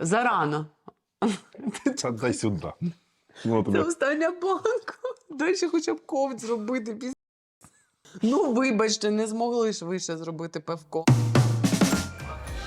Зарано. Та дай сюди. Ну, Це остання банка. Дай ще хоча б ковт зробити. Ну, вибачте, не змогли ж ви ще зробити пивко.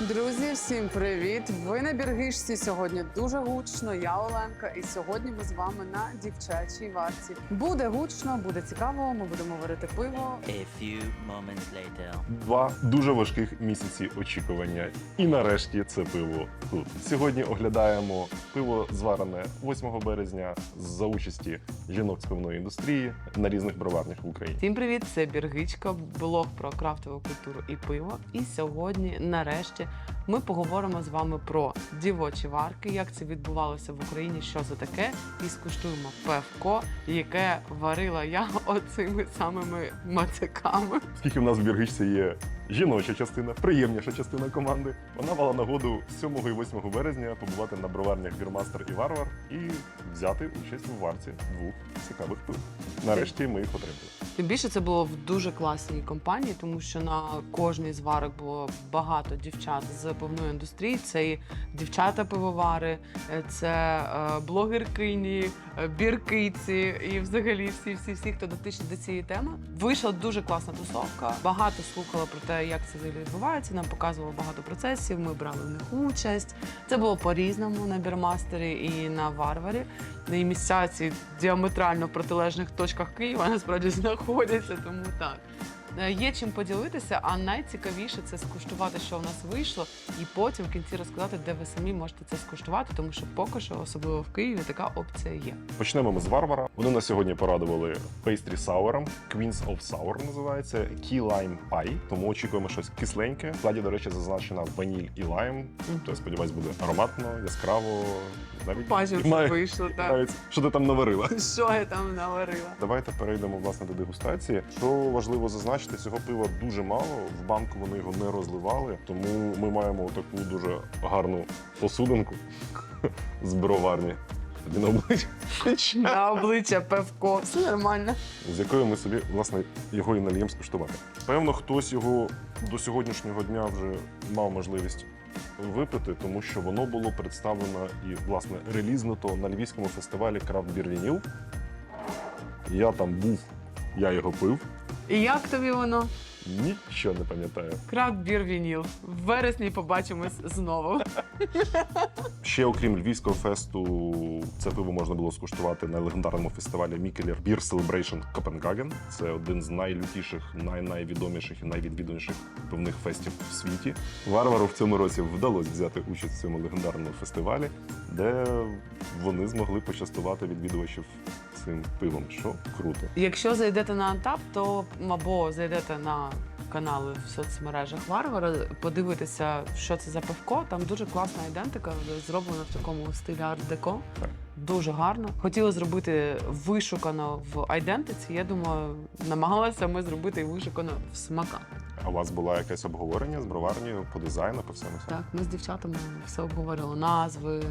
Друзі, всім привіт! Ви на Біргишці сьогодні дуже гучно. Я Оленка, і сьогодні ми з вами на дівчачій варці. Буде гучно, буде цікаво. Ми будемо варити пиво. A few moments later. Два дуже важких місяці очікування. І нарешті це пиво тут. Сьогодні оглядаємо пиво, зварене 8 березня за участі жінок з пивної індустрії на різних броварнях в Україні. Всім привіт! Це Біргичка, блог про крафтову культуру і пиво. І сьогодні, нарешті, ми поговоримо з вами про дівочі варки, як це відбувалося в Україні, що за таке, і скуштуємо певко, яке варила я оцими самими мациками. Оскільки в нас в Біргичці є жіноча частина, приємніша частина команди, вона мала нагоду 7 і 8 березня побувати на броварнях Бірмастер і Варвар і взяти участь у варці двох цікавих пив. Нарешті ми їх отримали. Тим більше це було в дуже класній компанії, тому що на кожній з варок було багато дівчат з пивної індустрії. Це і дівчата-пивовари, е, це е, блогеркині, е, біркиці і взагалі всі, всі, всі, хто дотичний до цієї теми. Вийшла дуже класна тусовка. Багато слухала про те, як це взагалі відбувається. Нам показували багато процесів. Ми брали в них участь. Це було по-різному на бірмастері і на варварі. І місця ці діаметрально в протилежних точках Києва насправді знаходяться, тому так. Е, Є чим поділитися, а найцікавіше це скуштувати, що в нас вийшло, і потім в кінці розказати, де ви самі можете це скуштувати, тому що поки що, особливо в Києві, така опція є. Почнемо ми з Варвара. Вони нас сьогодні порадували пейстрі сауером. Queens of Sour називається Key Lime Pie. Тому очікуємо щось кисленьке. В складі, до речі, зазначена ваніль і лайм. То я сподіваюсь, буде ароматно, яскраво. Навіть Бачимо, що має- вийшло так. навіть, що ти там наварила. Що я там наварила? Давайте перейдемо власне до дегустації. Що важливо зазначити, цього пива дуже мало. В банку вони його не розливали, тому ми маємо таку дуже гарну посудинку з броварні. Тобі на обличчя. На обличчя певко. Все нормально. з якою ми собі власне його і нальємо скуштувати. Певно, хтось його до сьогоднішнього дня вже мав можливість випити, тому що воно було представлено і власне релізнуто на львівському фестивалі Крафт Бір Вініл. Я там був, я його пив, І як тобі воно? Нічого не пам'ятаю. Крафт бір вініл. В вересні побачимось знову. Ще окрім львівського фесту, це пиво можна було скуштувати на легендарному фестивалі Мікелер Beer Celebration Copenhagen. Це один з найлютіших, най-найвідоміших і найвідвідуваніших пивних фестів в світі. Варвару в цьому році вдалося взяти участь в цьому легендарному фестивалі, де вони змогли почастувати відвідувачів цим пивом, що круто. Якщо зайдете на Антап, то або зайдете на канали в соцмережах Варвара, подивитися, що це за пивко. Там дуже класна ідентика, зроблена в такому стилі арт-деко. Дуже гарно. Хотіла зробити вишукано в айдентиці. Я думаю, намагалася ми зробити і вишукано в смаках. А у вас було якесь обговорення з броварнею по дизайну, по всьому? Так, ми з дівчатами все обговорювали. Назви,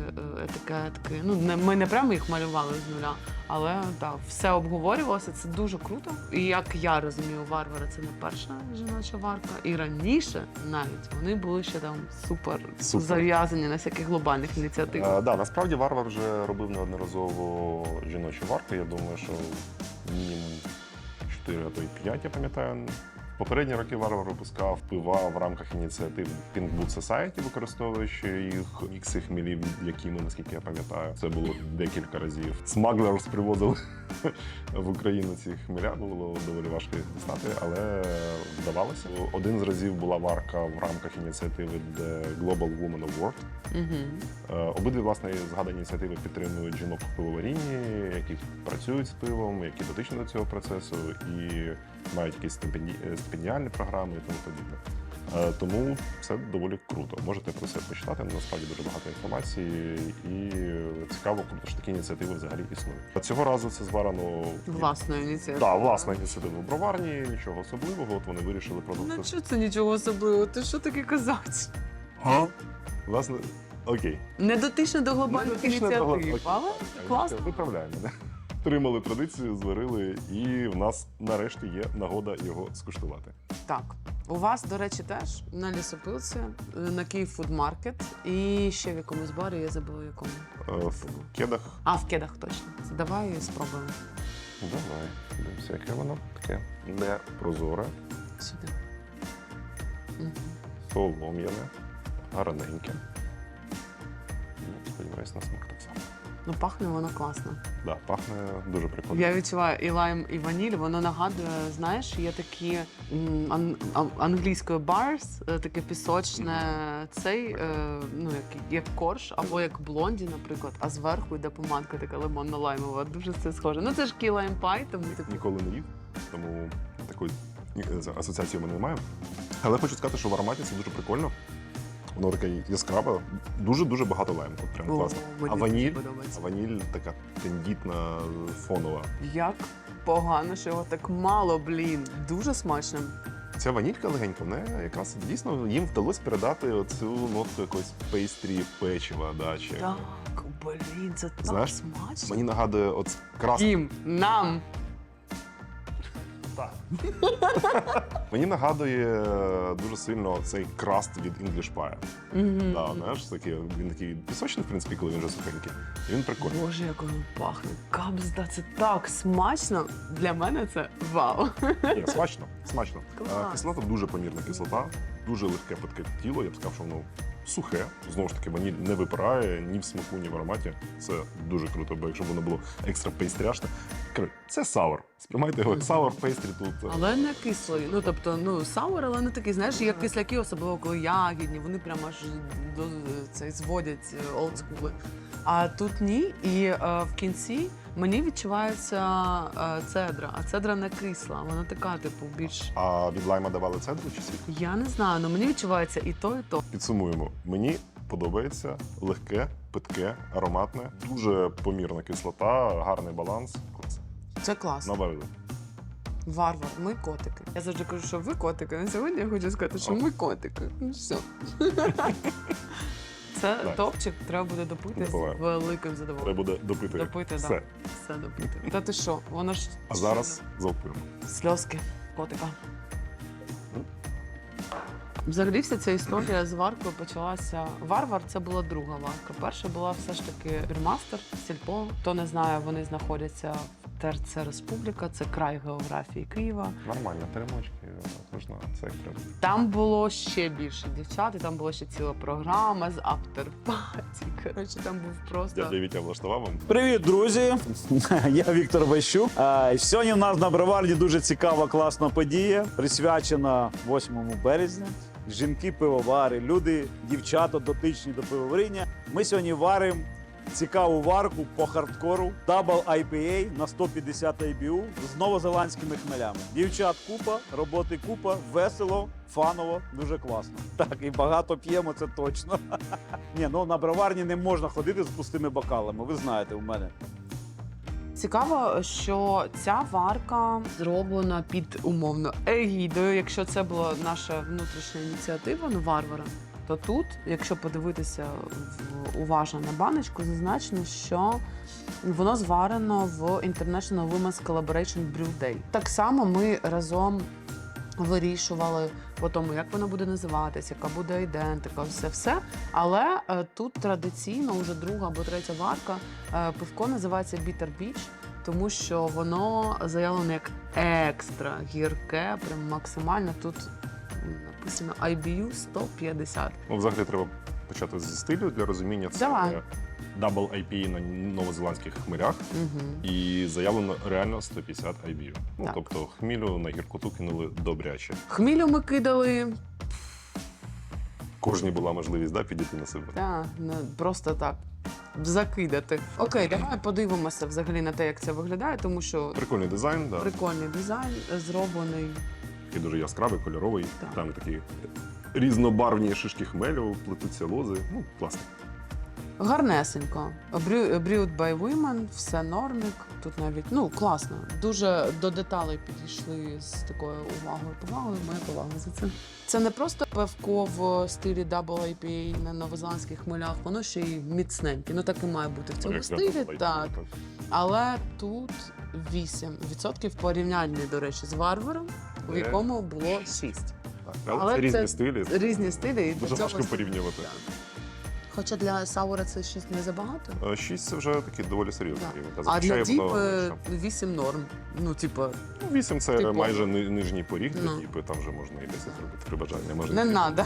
етикетки. Ну не ми не прямо їх малювали з нуля, але так, все обговорювалося. Це дуже круто. І як я розумію, варвара це не перша жіноча варка. І раніше навіть вони були ще там супер, Супер. зав'язані на всяких глобальних ініціативах. Е, да, насправді Варвар вже робив неодноразово жіночі варки. Я думаю, що мінімум 4, а то й 5, я пам'ятаю. Попередні роки Варвар випускав пива в рамках ініціатив Pink Boot Society, використовуючи їх ікси хмелів, які ми, наскільки я пам'ятаю, це було декілька разів. Смаглерс привозили в Україну ці хмеля, було доволі важко їх дістати, але вдавалося. Один з разів була варка в рамках ініціативи The Global Women of World. Угу. Е, Обидві власне згадані ініціативи підтримують жінок в пивоварінні, які працюють з пивом, які дотичні до цього процесу і мають якісь стипенді... е, стипендіальні програми і тому подібне. Е, Тому це доволі круто. Можете про це почитати. Насправді дуже багато інформації, і цікаво, круто, що такі ініціативи взагалі існують. Цього разу це зварено Власною ініціативою. Так, власна ініціатива в броварні, нічого особливого. От вони вирішили Ну продукти. що це нічого особливого? Ти що таке казати? Власне, окей. Не дотично до глобальних ініціатив, але класно. Виправляємо. Да. Тримали традицію, зварили, і в нас нарешті є нагода його скуштувати. Так, У вас, до речі, теж на лісопилці, е, на Київ Фуд Маркет і ще в якомусь барі, я забула якому. Е, В кедах. А, в кедах точно. Давай спробуємо Давай, дивимося, яке воно таке не прозоре, сюди. Солом'яне, гарненьке. Ну, Сподіваюсь, на смак так само. Ну, пахне воно класно. Да, пахне дуже прикольно. Я відчуваю і лайм, і ваніль. Воно нагадує, знаєш, є такі ан, ан- англійською bars, е, таке пісочне цей, е, ну як, як корж, або як блонді, наприклад, а зверху йде помадка така лимонно-лаймова. Дуже це схоже. Ну це ж lime pie, тому типу. Ніколи не їв, тому такої е, асоціації в мене немає. Але хочу сказати, що в ароматі це дуже прикольно. Воно таке яскраве, дуже-дуже багато лайму. От Прям О, класно. мені А ваніль? подобається. А ваніль така тендітна, фонова. Як погано, що його так мало, блін. Дуже смачно. Ця ванілька легенька, вона якраз дійсно їм вдалося передати оцю нотку якоїсь пейстрі, печива, да, чи Так, блін, це так Знаєш, смачно. мені нагадує от крас... Їм, нам. Мені нагадує дуже сильно цей краст від English Pie. Мгм. Да, знаєш, такий, він такий пісочний, в принципі, коли він вже сухенький. І він прикольний. Боже, як воно пахне. Кабзда, це так смачно. Для мене це вау. Ні, смачно, смачно. Клас. Е, Кислота дуже помірна кислота, дуже легке питке тіло. Я б сказав, що воно сухе. Знову ж таки, ваніль не випирає ні в смаку, ні в ароматі. Це дуже круто, бо якщо б воно було екстра пейстряшне. Це саур. Сприймайте його як саур пейстрі тут. е, Але не кислий. Ну тобто, ну саур, але не такий, знаєш, як кисляки, особливо коли ягідні, вони прямо аж до цей зводять е, олдскули. А тут ні. І е, в кінці мені відчувається е, цедра, а цедра не кисла. Вона така, типу, більш. А від лайма давали цедру чи сік? Я не знаю, але мені відчувається і то, і то. Підсумуємо. Мені подобається легке, питке, ароматне, дуже помірна кислота, гарний баланс. Клас. Це класно. Наварили. Варвар, ми котики. Я завжди кажу, що ви котики. На сьогодні я хочу сказати, що ми котики. Ну все. Це Так. топчик, треба буде допити з Допиваю. великим Треба задоволенням. буде допити. Допити, Все. так. Все допити. Та ти що? Воно ж А зараз залпуємо. сльозки котика. Взагалі вся ця історія з варкою почалася. Варвар це була друга варка. Перша була все ж таки Бірмастер, Сільпо. Хто не знає, вони знаходяться в ТРЦ Республіка, це край географії Києва. Нормально, теремочки, можна сектором. Там було ще більше дівчат, і там була ще ціла програма з after-party. Коротше, там був просто. Дядя Вітя влаштував вам. Привіт, друзі! Я Віктор Ващук. А, Сьогодні в нас на Броварні дуже цікава, класна подія, присвячена 8 березня. Жінки пивовари, люди, дівчата дотичні до пивоваріння. Ми сьогодні варимо цікаву варку по хардкору Double IPA на 150 IBU з новозеландськими хмелями. Дівчат купа, роботи купа, весело, фаново, дуже класно. Так, і багато п'ємо, це точно. Ні, ну на броварні не можна ходити з пустими бокалами. Ви знаєте, у мене. Цікаво, що ця варка зроблена під умовно егідою. Якщо це була наша внутрішня ініціатива, ну варвара. То тут, якщо подивитися уважно на баночку, зазначено, що воно зварено в International Women's Collaboration Brew Day. Так само ми разом вирішували по тому, як воно буде називатися, яка буде ідентика, все все. Але е, тут традиційно, вже друга або третя варка, е, пивко називається Bitter Beach, тому що воно заявлено як екстра гірке, прям максимально тут написано IBU 150. Ну, взагалі треба почати зі стилю для розуміння. Це Давай. Double IPA на новозеландських хмелях. Угу. І заявлено реально 150 IBU. Ну, Так. тобто хмілю на гіркоту кинули добряче. Хмілю ми кидали Кожній була можливість да, підійти на себе. та, не, просто так. Закидати. Окей, давай подивимося взагалі на те, як це виглядає, тому що Прикольний дизайн, да. прикольний дизайн е, зроблений. Такий дуже яскравий, кольоровий. Так. Там такі різнобарвні шишки хмелю, плетуться лози. Ну, класно. Гарнесенько. Брю- Brewed by Women, все нормік. Тут навіть ну класно. Дуже до деталей підійшли з такою увагою. Повагою, моя повага за це. Це не просто пивко в стилі Double IPA на новозеландських хмелях, воно ще й міцненьке. Ну так і має бути в цьому Як стилі. Так. Але тут 8% в до речі, з варваром, в якому було шість. Так, Але, Але це різні це стилі. Різні стилі і до Дуже цього важко порівнювати. Хоча для Саура це шість не забагато. Е, Шість це вже такі доволі серйозні рівень. Та А зазвичай для діп воно е, менше. 8 норм. Ну, типу, Ну, Вісім це типу. майже ни- нижній поріг для Ну. діпи, там вже можна і 10 зробити при бажанні. Може, не і треба.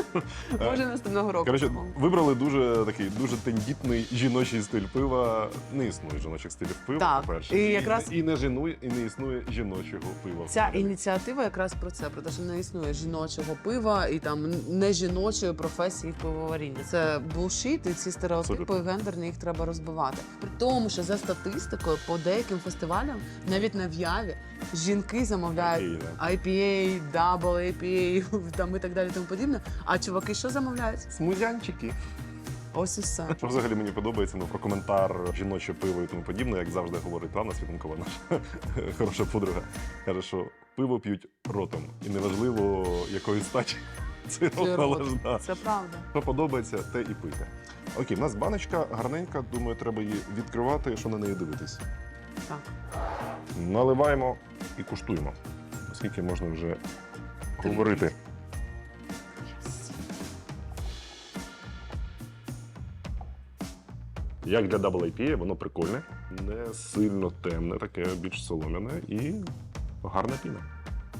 Може наступного року. Коротше, вибрали дуже такий дуже тендітний жіночий стиль пива. Не існує жіночих стилів пива, Так, по-перше. і якраз- і не жінує, і не існує жіночого пива. Ця ініціатива якраз про це, про те, що не існує жіночого пива і там не жіночої професії в пивоварінні. Це булшіт, і ці стереотипи Абсолютно. гендерні їх треба розбивати. При тому, що за статистикою по деяким фестивалям, навіть на в'яві, жінки замовляють да. IPA, Double IPA, там і так далі, тому подібне. А чуваки що замовляють? Смузянчики. Ось і все. Що взагалі мені подобається ну, про коментар жіноче пиво і тому подібне, як завжди говорить Анна Світанкова, наша хороша подруга. Каже, що пиво п'ють ротом. І неважливо, якої статі рот рот. належна. Це правда. Що подобається, те і пити. Окей, в нас баночка гарненька, думаю, треба її відкривати, що на неї дивитись. Так. Наливаємо і куштуємо. Оскільки можна вже говорити. Як для IPA, воно прикольне, не сильно темне, таке більш солом'яне і гарна піна.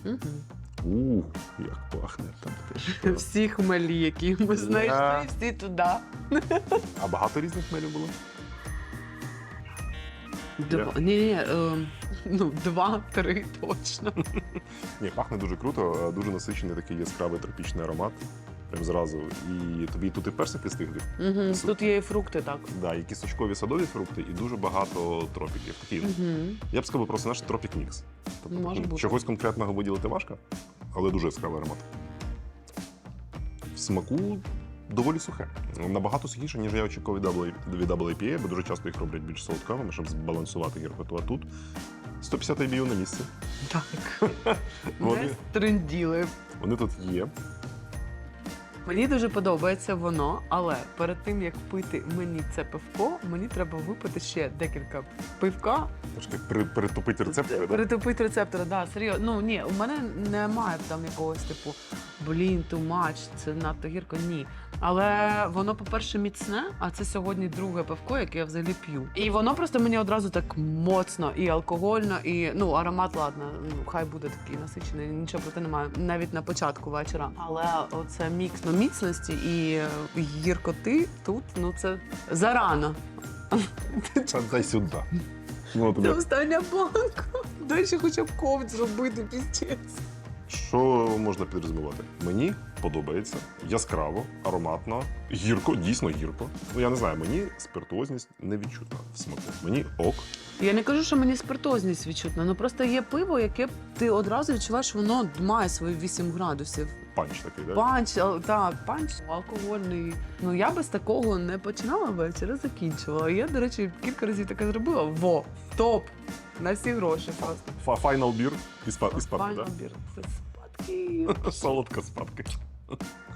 Угу. Ух, як пахне там. ти. Всі хмелі, які ми знайшли, всі туди. А багато різних хмелів було? Два. Ні, ні, ем, ну, два-три точно. Ні, пахне дуже круто, е, дуже насичений такий яскравий тропічний аромат. Прям зразу. І тобі тут і персики стигли. Угу. Супер. Тут є і фрукти, так. Да, і кісточкові садові фрукти, і дуже багато тропіків. Такий, Угу. я б сказав, просто наш тропік мікс. Тобто Може ну, бути. чогось конкретного виділити важко, але дуже яскравий аромат. В смаку доволі сухе. Набагато сухіше, ніж я очікував від WIPA, бо дуже часто їх роблять більш солодкавими, щоб збалансувати гіркоту. А тут 150 IBU на місці. Так. Вони- Не тренділи. Вони тут є. Мені дуже подобається воно, але перед тим як пити мені це пивко, мені треба випити ще декілька пивка. Трошки при- перетопити рецептори. Притупити рецептори, да, серйозно. Ну ні, у мене немає там якогось типу блін, too much, це надто гірко. Ні. Але воно, по-перше, міцне, а це сьогодні друге пивко, яке я взагалі п'ю. І воно просто мені одразу так моцно і алкогольно, і ну аромат, ладно, ну хай буде такий насичений, нічого проти немає, навіть на початку вечора. Але оце мікс ну, міцності і гіркоти тут, ну це зарано. Дай сюди. Ну, Це остання банка. Дай ще хоча б ковід зробити піздець. Що можна підрозумівати? Мені подобається яскраво, ароматно, гірко, дійсно гірко. Ну я не знаю, мені спиртуозність не відчутна в смаку. Мені ок. Я не кажу, що мені спиртозність відчутна, ну просто є пиво, яке ти одразу відчуваєш, воно має свої 8 градусів. Панч такий, да? Панч, а, так, панч алкогольний. Ну я без такого не починала вечір, а закінчувала. Я, до речі, кілька разів таке зробила. Во, топ! На всі гроші просто. Фа- Final beer і спа- і спадки, Файна да? бір. Це спадки. Солодка спадки.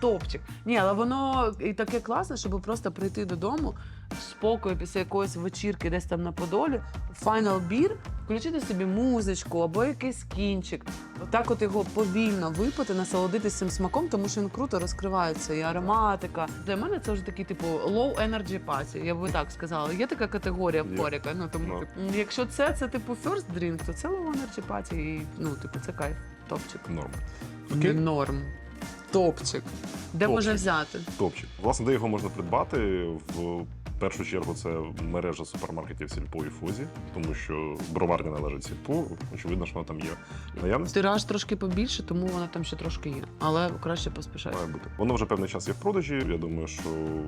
Топчик. Ні, але воно і таке класне, щоб просто прийти додому в спокою після якоїсь вечірки, десь там на Подолі, Final Beer, включити собі музичку або якийсь кінчик. Отак от його повільно випити, насолодитися цим смаком, тому що він круто розкривається і ароматика. Для мене це вже такий, типу, low energy party, я би так сказала. Є така категорія в Є. хоріка. Ну тому Ну. типу, якщо це, це типу first drink, то це low energy party і ну, типу, це кайф, топчик. Норм. Окей. норм. Топчик. Де Топчик. можна взяти? Топчик. Власне, де його можна придбати? В першу чергу це мережа супермаркетів Сільпо і Фозі, тому що броварня належить Сільпо. Очевидно, що вона там є. в Наявності Тираж трошки побільше, тому вона там ще трошки є. Але краще поспішати. має бути. Воно вже певний час є в продажі. Я думаю, що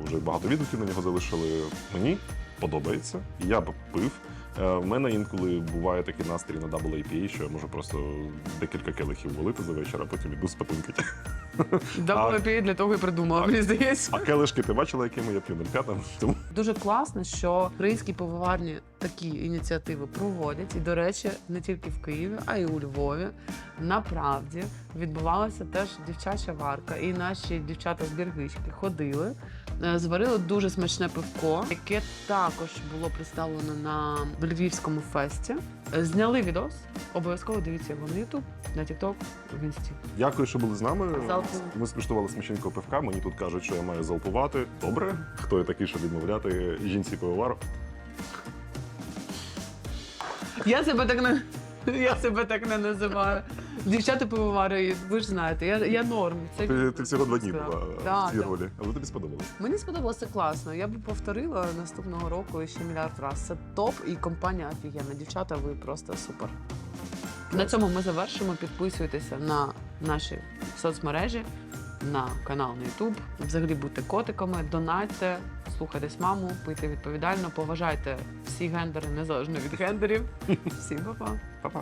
вже багато відгуків на нього залишили. Мені подобається. Я б пив. Е, В мене інколи буває такий настрій на IPA, що я можу просто декілька келихів волити за вечір, а потім іду спатунькати. WPA для того і придумала, мені здається. А келишки ти бачила, якими я п'ю 05 Тому Дуже класно, що українські пивоварні такі ініціативи проводять. І, до речі, не тільки в Києві, а й у Львові. Направді відбувалася теж дівчача варка, і наші дівчата з Біргички ходили зварили дуже смачне пивко, яке також було представлено на Львівському фесті. Е, Зняли відос. Обов'язково дивіться його на YouTube, на TikTok, в інсті. Дякую, що були з нами. Залпу. Ми скуштували смачненького пивка. Мені тут кажуть, що я маю залпувати. Добре. Хто я такий, щоб відмовляти жінці пивовару? Я себе так не я себе так не називаю. Дівчата пивовари, ви ж знаєте, я, я норм. Це Ти, ти всього два дні була Да, в цій да. ролі, але тобі сподобалось. Мені сподобалося класно. Я б повторила наступного року ще мільярд разів. Це топ і компанія офігенна. Дівчата, ви просто супер. На цьому ми завершимо. Підписуйтеся на наші соцмережі, на канал на YouTube. Взагалі будьте котиками, донатьте, слухайтесь маму, пийте відповідально, поважайте всі гендери незалежно від гендерів. Всім па-па. Па-па.